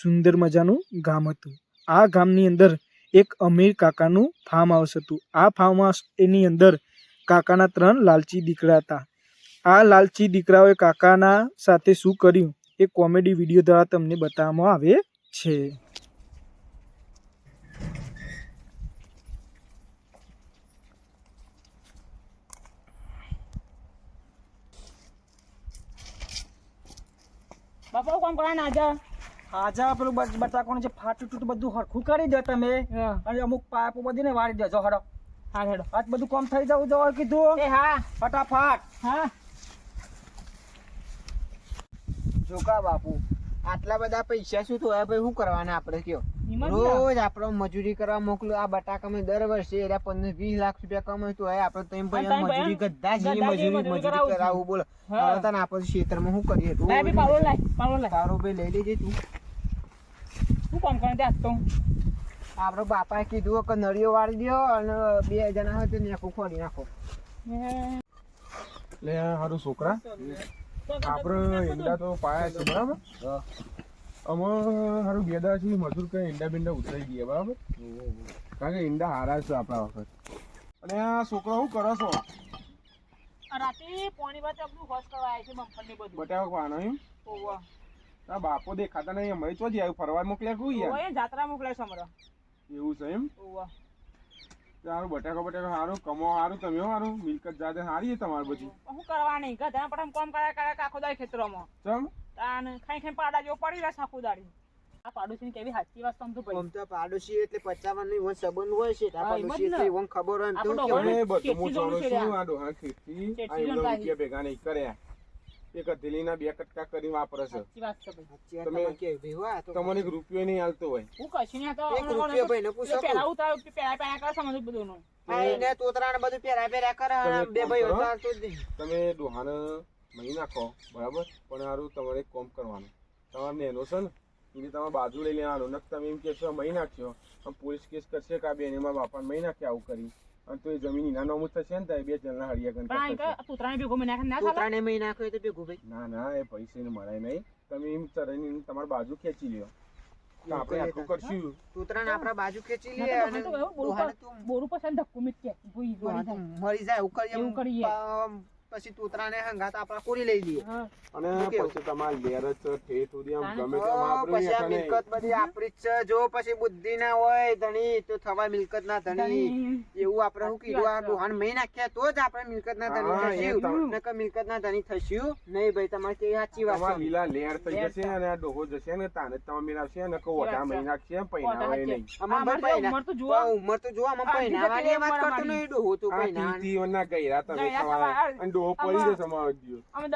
સુંદર મજાનું ગામ હતું. આ ગામની અંદર એક અમીર કાકાનું ફાર્મ હાઉસ હતું. આ ફાર્મ હાઉસ એની અંદર કાકાના ત્રણ લાલચી દીકરા હતા. આ લાલચી દીકરાઓએ કાકાના સાથે શું કર્યું એ કોમેડી વીડિયો દ્વારા તમને બતાવવામાં આવે છે. બાપા કોણ કોણ આજે આજા પેલું બટ- બટાકાનું જે ફાટું તૂટું બધું હરખું કરી દો તમે. અને અમુક પાઇપો બધી ને વાળી દેજો હડો. હા હેડો. આજ બધું કામ થઈ જવું જવા કીધું? એ હા. ફટાફટ. હા. જોકા બાપુ આટલા બધા પૈસા શું થયા? ભાઈ શું કરવાના આપણે કયો? રોજ આપણો મજૂરી કરવા મોકલો. આ બટાકા મેં દર વર્ષે એટલે પંદર વીસ લાખ રૂપિયા કમાય તો. આપણે ત્રણ ભાઈ મજૂરી ગધા જેવી મજૂરી મજૂરી કરાવું બોલો. હવે તને આપણે ક્ષેત્રમાં શું કરીએ? તું તારો ભાઈ લઈ લેજે તું. શું કામ કરે ત્યાં? તો આપણો બાપાએ કીધું કે નળીઓ વાળી દો અને બે જણા હોય તો નેકું ખોલી નાખો. લે હારું છોકરા. આપણે ઈંડા તો પાયા છે બરાબર? અમે હારું ગેદા છે મજૂર કઈ ઈંડા બિંડા ઉતરાઈ ગયા બરાબર? કારણ કે ઈંડા હારા છે આપણા વખત. અને આ છોકરા શું કરો છો? રાતે પોણી બાદ આપણું હોશ કરવા આવે છે મગફળી બધું. બટાવા પાનો એમ? ઓવા. આ બાપો દેખાતા નહીં અમે તો આવ્યું ફરવા મોકલ્યા કોઈ યાર? જાત્રા મોકલે સમરો એવું છે એમ? ઓવા. સારું બટાકા બટાકા સારું કમો સારું તમે સારું મિલકત જાતે સારી છે તમારી બધી? હું કરવા નહીં ગધા પણ કામ કરા કરે આખો દાડી ખેતરોમાં? ચમ? તાન ખાઈ ખાઈ પાડા જેવો પડી રહેશે આખું દાડી. આ પાડોશી કેવી સાચી વાત સમજો ભાઈ? આમ તો પાડોશી એટલે પચાવનની વન સંબંધ હોય છે આ પાડોશી એટલે ઈવન ખબર હોય તો કે? બધું હું જાણું છું આ. ડોહા ખેતી આ રૂપિયા ભેગા નહીં કર્યા. એક હથેલીના બે કટકા કરી વાપરે છે. સાચી વાત છે ભાઈ. તમે- તો તમને એક રૂપિયો નહીં હાલતો હોય. હું કશું નહીં તો એક રૂપિયો ભાઈને પૂછો પેલા ઉતાર પેલા પેલા કરે સમજ બધું નું આ એને બધું પહેરા પહેરા કરે તમે બે એક ભાઈ હતા તો નહીં. તમે ડોહાને મહી નાખો બરાબર? પણ સારું તમારે કોમ કરવાનું. તમારે નેનો છે ને એને તમારે બાજુ લઈ લેવાનું. નક તમે એમ કહેશો મહી નાખ્યો. પોલીસ કેસ કરશે કે આ બેન એમાં બાપાને મહી નાખ્યા આવું કરી અને તો એ જમીન એના નામ જ થશે ને તો એ બે જણના આ થશે ભેગો મે નાખે ના ચાલે? મે નાખો તો ભેગો ભાઈ. ના ના એ પૈસે મળે નહીં. તમે એમ ચરાઈને તમારી બાજુ ખેંચી લ્યો. તો આપણે આટલું કરશું. તોતરાને આપણા બાજુ ખેંચી લે અને તો બોરું ડોહાને પર- તું- પર છે ને કે તો. મરી જાય એવું કરીએ કરીએ. પ- પછી તોતરાને હંગાત આપણા કોરી લઈ દઈએ અને પછી તમારે લેર જ છે, સુધી આમ ગમે તેમ પછી આ મિલકત બધી આપણી જ છે. જો પછી બુદ્ધિ ના હોય ધણી તો થવા મિલકત ના ધણી. એવું આપણે હું કીધું? આ. ડોહાને મહી નાખ્યા તો જ આપણે મિલકત ના ધણી થશું. નકર મિલકત ના ધણી થશું નહીં ભાઈ તમારે કે સાચી વાત છે. લીલા લેર થઈ જશે અને આ ડોહો જશે ને તાને તમારે તમે મેળવશે ને કહો ઓઢા છે. મહી નાખશે પહેરાવાય ઓઢા નહીં. અમાર પૈના ઉમર તો જોવા. ઉમર તો જોવા અમાર પૈના વાત કરતો નહીં ડોહો તો પૈના. તીતીઓના ગયરા તમે. ખવાય. અને ડોહો પડી આમાં- જશે અમારો અમે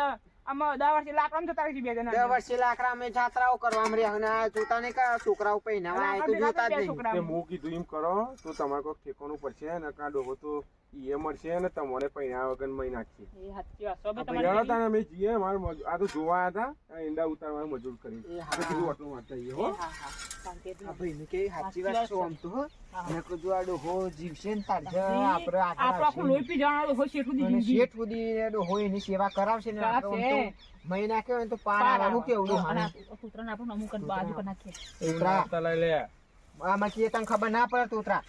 આમાં દસ વર્ષથી લાકડામાં જતા રહીશું બે જણા. લાકડા અમે જાત્રાઓ કરવા રહ્યા અને જોતા નહીં કે છોકરાઓ પહેરાવા આવે તો જોતા જ નહીં છોકરા. તે એમ કરો તો તમારે કોઈ ઠેકાણું પડશે અને કાં ડોહો તો ઈએ મળશે અને તમારે પૈણા વગર મહી નાખશે એ તાને અમે જઈએ મારે આ તો જોવા હતા ઈંડા ઉતારવાનું મજૂર કરી. એ કીધું આટલું વાંચતા જઈએ હો એ હા, હા. શાંતિથી. આ ભાઈને કેવી સાચી સાચી વાત છે. આમ તો મેં કીધું આ ડોહો જીવશે ને તારશે ઈ આપણે આગળ આપણો આખું લોહી પી જવાનો હોય શેઠું દી શેઠ સુધી ડોહો એની સેવા કરાવશે ને આપણે મહી નાખ્યો હોય ને તો પાર કૂતરાને આપણે બાજુ નાખીએ. આમાં કે તને ખબર ના પડે તોતરા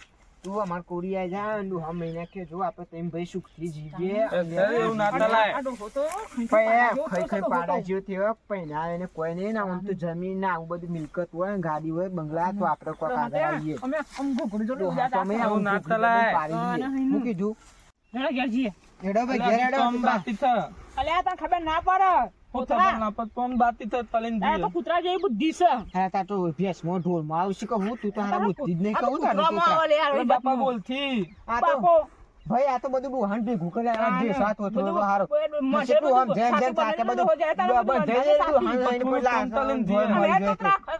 તું અમાર કોરિયા જા અને હમ મહિના કે જો આપણે તેમ ભાઈ સુખથી જીવીએ એવું ના તલાય પણ એ ખઈ ખાઈ ખાઈ પાડા જેવો થયો ના એને કોઈ નહીં ના આમ તો જમીન ના આવું બધું મિલકત હોય ગાડી હોય બંગલા તો આપણે કોઈ આગળ આવીએ. અમે આમ ઘોઘડી જોડે ડોહા અમે ઉડાડતા ના તલાય હા, કીધું? હેડો ઘેર જઈએ. હેડો ભાઈ ઘેર હેડો સીધા. અલ્યા તને ખબર ના પડે. કૂતરા આ તો કૂતરા જેવી બુદ્ધિ છે હા તા તો ભેંસમાં ઢોરમાં આવશે કહું હું તું તો હારા બુદ્ધિ જ નહીં તો કહું તારું કૂતરામાં છોકરા. આવે આ બાપા. બોલથી આ તો બાપો. ભાઈ આ તો બધું બહુ ભેગું કર્યા આ જે સાથ હતો તો હારો તું આમ જેમ જેમ સાચું બધું હોય જાય તારે બધે સાચું. તો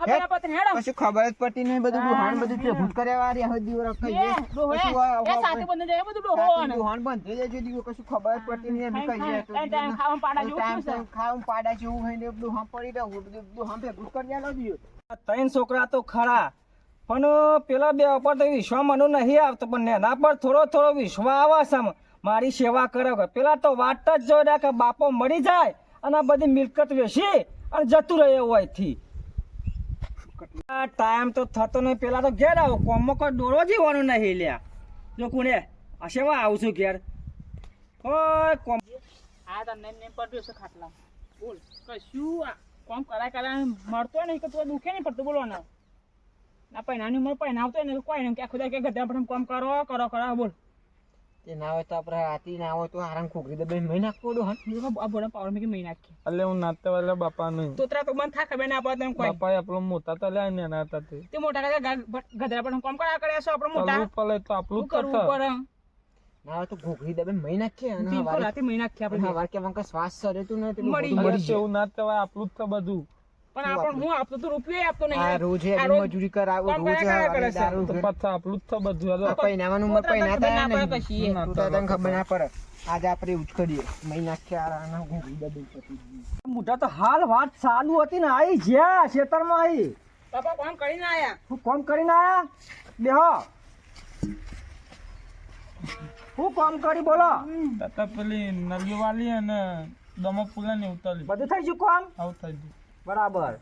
જાય તો. પછી ખબર જ પડતી નહીં બધું હા, બધું હા. ભેગું કર્યા વાળી હવે દીવો રખાઈ એ, જાય. સાથે બંધ જાય, બધું ડોહો સાચું આને. બંધ થઈ જાય દીવો કશું ખબર જ પડતી નહીં એમ ટાઈમ- કહીએ તો ટાઈમ- ટાઈમ પાડા જેવું ટાઈમ છે. ટાઈમ ખાવાનું પાડા જેવું હોય ને બધું ડોહાન પડી રહ્યું બધું ડોહાન ભેગું કરી દીવો. ત્રણ છોકરા તો ખરા પણ પેલા બે ઉપર તો વિશ્વા મને નહીં આવતો, પણ એના પર થોડો થોડો વિશ્વા આવે મારી સેવા કરે. પેલા તો વાત જ જોઈ કે બાપો મરી જાય અને બધી મિલકત વેચી અને જતું રહે આ ટાઈમ તો થતો નહીં. પેલા તો ઘેર આવો. કોમો કોઈ દોડો જીવાનો નહીં લ્યા. જો કોને આ સેવા આવું છું ઘેર. ઓય, કોમ આ તો નેમ નેમ પડ્યું છે ખાટલા. બોલ, કશું કોમ કરાય કરાય મળતો નહીં કે તું દુખે નહીં પડતું? બોલો ને ના પૈનાની ઉંમર પૈનાવતો ને કોઈ નહીં કે ખુદા કે ગધા પણ કામ કરો કરો કરો બોલ. તે ના હોય તો આપણે આતી ના હોય તો આરામ ખોખરી દબાઈ મહી નાખવો ડો હન આ બોલા પાવર મે કે મહી નાખી અલે હું નાતે વાળા બાપા નહીં. તોતરા તો મન થા ખબર ના પડે કોઈ. બાપા આપણો મોટા તો લે ને નાતા તે. તે મોટા કાકા ગધરા પણ કોમ કરા કરે છો આપણે મોટા. ઉપર પડે તો આપણું કરતો. પડે? ના હોય તો ખોખરી દબાઈ મહી નાખીએ અને તીન હવારે- રાતે મહી નાખી આપણે. હવારે કે વંકા શ્વાસ સરે તું ને મળી મરી. એવું ના થવાય આપણું જ તો બધું. પણ આપણ હું આપતો તો રૂપિયો આપતો નહીં. આ રોજ આ મજૂરી કરાવો રોજ દારૂ તો પાછા આપણું જ બધું આ પૈનાવાનું ઉંમર તોતરા તો પૈનાતા ના તું તો તને ખબર ના પડે આજે આપણે ઉચ કરીએ. મહી નાખીએ આરામ હું દબાઈ પતી. મોટા તો હાલ વાત ચાલુ હતી ને આઈ જ્યા ખેતરમાં આઈ. પાપા કોમ કરીને આયા? હું કોમ કરીને આયા? બેહો. હું કામ કરી બોલો. તાતા પેલી નલી વાલી અને દમો પુલા ને ઉતારી બધું થઈ ગયું કામ? આવું થઈ ગયું. બરાબર.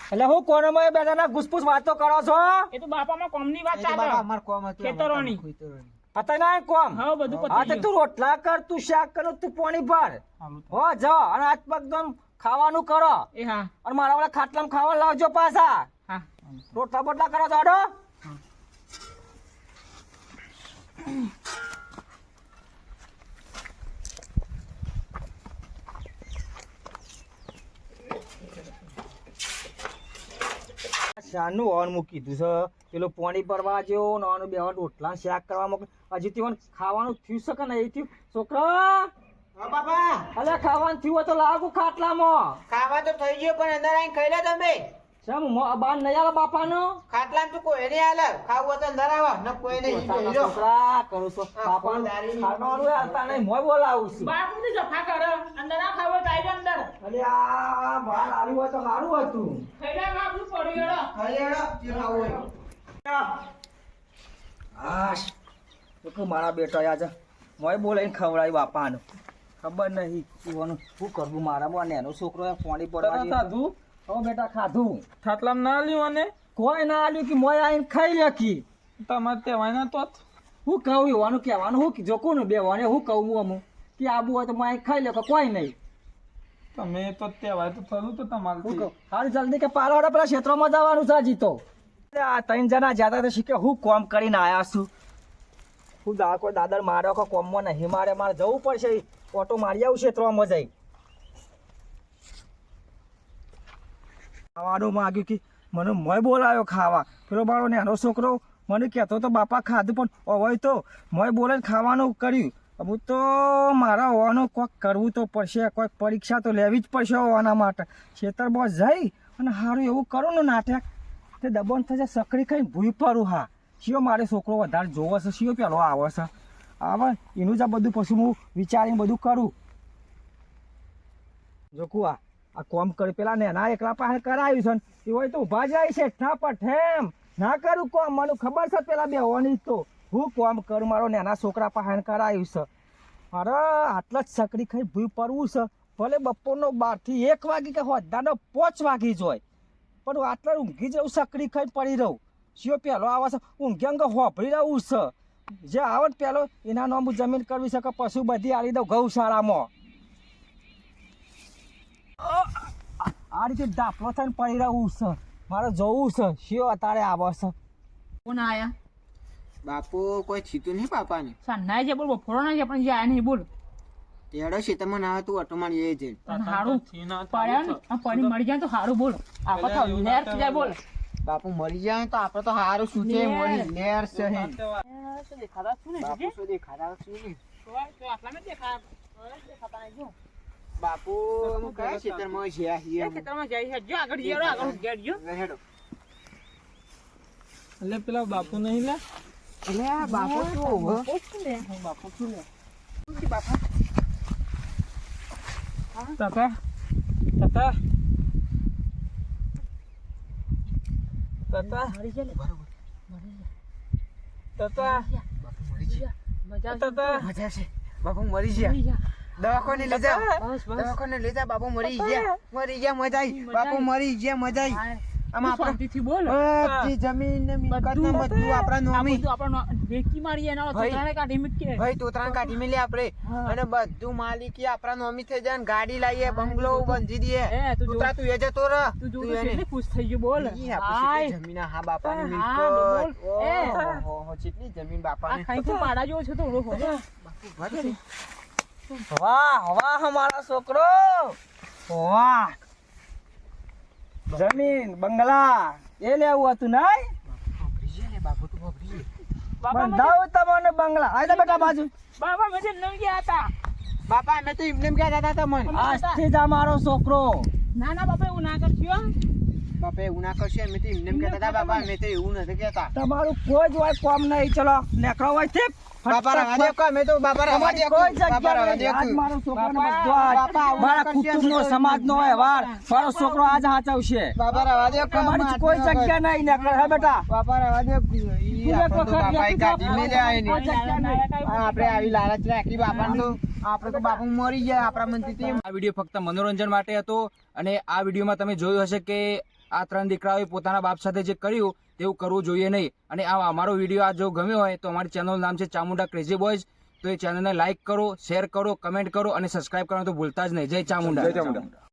એટલે હું કોણમાં બેઠા ના ઘૂસપૂસ વાતો કરો છો? એ તો બાપામાં કોમની વાત ચાલે. અમાર કોમ હતું, ખેતરોની. કામ ના કોમ? હા બધું હા તું રોટલા કર તું શાક કર તું પાણી ભર. હાલું હો જો અને હાથ પગ ખાવાનું કરો. એ હા. અને મારા વાળા ખાટલામાં ખાવા લાવજો પાછા. હા. રોટલા બોટલા કરો જાડો શાનું ઓન મૂકી દીધું છે. પેલું પાણી ભરવા જેવો નાનું બે રોટલા શાક કરવા મૂકી હજી તેમાં ખાવાનું થયું શકે ને નહીં થયું? છોકરા! હા બાબા અલે ખાવાનું થયું તો લાગુ ખાટલામાં. ખાવા તો થઈ ગયો પણ અંદર આવીને ખાઈ લે તમે. શેમ બાર નહીં આવે બાપાનો? ખાટલામાં તો કોઈ નહીં હાલે ખાવું તો અંદર આવો. ન કોઈ નહીં પોતાના જોઈ લો. છોકરા કરું છું. હા, બાપાનું દારી. ખાટવાનું એ હાલતા નહીં મોય બોલાવું છું. બાપ બધી જફા કરે. અંદર ના ખાવો તો આવી અંદર. અલે આ બહાર આવ્યું હોય તો સારું હતું. ખાઈ જા આપણું પડ્યું હેડો ખાઈ લેડો, જે ખાવું હોય. આશ. મારા બેટા આજે મોય બોલાઈને ખવડાવી બાપાનું. ખબર નહીં. એવાનું શું કરવું? મારામાં અને એનો છોકરો પાણી પડવા ખાધું? હવે બેટા ખાધું. ખાટલામાં ના લ્યું અને કોઈ ના લ્યું કે મોય આઈને ખાઈ લેખી. તમારે તેવાય ના તો. હું કહું એવાનું કહેવાનું હું જો કોને બેવાને હું કહું હું અમુક? કે આબુ હોય તો મોય ખાઈ લે કે કોઈ નહીં. તમે તો તેવાય તો થયું તો હું તમારે કહું હાલ જલ્દી કે પાલવાડા પેલા ક્ષેત્રમાં જવાનું છે હજી તો. આ ત્રણ જણા જતા તો શીખે હું કોમ કરીને આવ્યા છું. હું કોઈ દાદર મારો કોમમાં નહીં. મારે મારે જવું પડશે. ઓટો મારી આવું ક્ષેત્રમાં જઈ ખાવાનું માગ્યું કે મને મોય બોલાયો ખાવા. પેલો મારો નાનો છોકરો મને કહેતો તો બાપા ખાધું પણ હોય તો. મોય બોલે ખાવાનું કર્યું. હું તો મારા હોવાનું કોઈક કરવું તો પડશે કોઈક પરીક્ષા તો લેવી જ પડશે હોવાના માટે. ખેતરમાં જઈ અને સારું એવું કરું ને નાટક. તે દબોન થશે સકડી ખાઈ ભૂઈ પરું હા. શિયો મારે છોકરો વધારે જોવો છે, શિયો પેલો આવે છે. આવે એનું જ આ બધું પછી હું વિચારીને બધું કરું. જો કુવા, આ કોમ કરી, પેલા નેના એકલા પાસે કરાવ્યું છે ને, એ હોય તો ઊભા જાય છે. ના પર ઠેમ ના કરું કોમ, મને ખબર છે પેલા બે હોવાની તો. હું કોમ કરું, મારો નાના છોકરા પાસે કરાવ્યું છે. અરે, આટલા જ સકડી ખાઈ ભૂ પડવું છે. ભલે બપોરનો બારથી એક વાગી કે હોત દાદો પોચ વાગી જોય પણ આટલા ઊંઘી જવું સકરી ખાઈ પડી રહું. સિયો પહેલો આવે છે ઊંઘી અંગે હોભળી રહું છે. જે આવે ને પેલો એના નામ જમીન કરવી શકે પશુ બધી આલી દઉં ગૌશાળામાં. આ રીતે ડાફલો થઈને પડી રહું છે. મારે જોવું છે શિયો અત્યારે આવે છે. કોણ આયા? બાપુ કોઈ છીતું નહીં પાપાને? સન્નાય છે બોલ બફોરો ના છે પણ જે આયા નહીં બોલ. તેડો ખેતરમાં ના તું ઓટો માં એ જઈને હારું. પડ્યા ને આ પડી મળી જાય તો હારું બોલ. આપો તો લેર જાય બોલ. બાપુ મરી જાય તો આપણે તો હારું શું છે? મરી લેર છે. શું દેખાતા શું ને બાપુ શું દેખાતા શું નહીં તો આટલામાં દેખાતા નહીં જો બાપુ અમે કયા ખેતરમાં છે આ એ હિયા ખેતરમાં જાય છે જો આગળ જઈએ આગળ ગેટ જો હેડો એટલે પેલા બાપુ નહીં લે એટલે આ બાપુ શું હવે? બાપુ શું લે તાતા તાતા તતા મરી જાય ને બરોબર તતા બાપુ મરી ગયા મજા તતા. મજા છે બાપુ મરી ગયા. જા દવાખાને લઈ બસ દવાખાને લઈ જા બાપુ મરી ગયા. મરી ગયા મજા આવી બાપુ મરી ગયા મજા આવી આમાં શાંતિથી બોલ. બધી જમીન ને મિલકત ને બધું આપણા નોમી આપણો વેકી મારીએ એના ભાઈ. કાઢી મૂકીએ. ભાઈ તોતરાને કાઢી મેલી આપણે. અને બધું માલિકી આપણા નોમી થઈ જાય ને ગાડી લાવીએ બંગલો બંધી દઈએ. તોતરા તું એ જતો રહ. તું એને- ખુશ થઈ ગયો બોલ. જમીન હા બાપાની હા, મિલકત. ઓહો, જમીન બાપા બાપાની ખાઈ પાડા છે તો વાહ વાહ મારા છોકરો. વાહ. જમીન બંગલા. એ લેવું હતું નહીં? બંધાવું તમને બંગલા. આય તો બેટા બાજુ. બાપા મને નમ ગયા હતા. બાપા અમે તો એમને એમ હતા તમને. આજથી જ છોકરો. ના ના બાપા એવું ના કરજો બાપા એવું ના કરશે અમે તો એમને એમ કહેતા હતા બાપા અમે તો એવું નથી કહેતા. તમારું કોઈ જ હોય કોમ નહીં. ચલો નેકળો હોય છે. બાપા રવા દે કો, અમે તો બાપા રવા દે કોઈ કો. બાપા રવા જગ્યા દે નહીં કો. મારો છોકરાને બાપા, બધો આજ. બાપા, આવું મારા કરશે કુટુંબનો અમે તો વ્યવહાર મારો છોકરો આજ હાચવશે. બાપા રવા દે કો, કોઈ જગ્યા નહીં નેકળો હે બેટા? બાપા રવા દે આવી લાલચ રાખી બાપાને તો. આપણે તો બાપુ મરી ગયા આપણા મનથી આ વીડિયો ફક્ત મનોરંજન માટે હતો અને આ વિડીયોમાં તમે જોયું હશે કે આ ત્રણ દીકરાઓએ પોતાના બાપ સાથે જે કર્યું તેવું કરવું જોઈએ નહીં. અને આ અમારો વીડિયો આ જો ગમ્યો હોય તો અમારી ચેનલનું નામ છે ચામુંડા ક્રેઝી બોયઝ તો એ ચેનલને લાઇક કરો શેર કરો કમેન્ટ કરો અને સબસ્ક્રાઇબ કરવાનું તો ભૂલતા જ નહીં. જય ચામુંડા.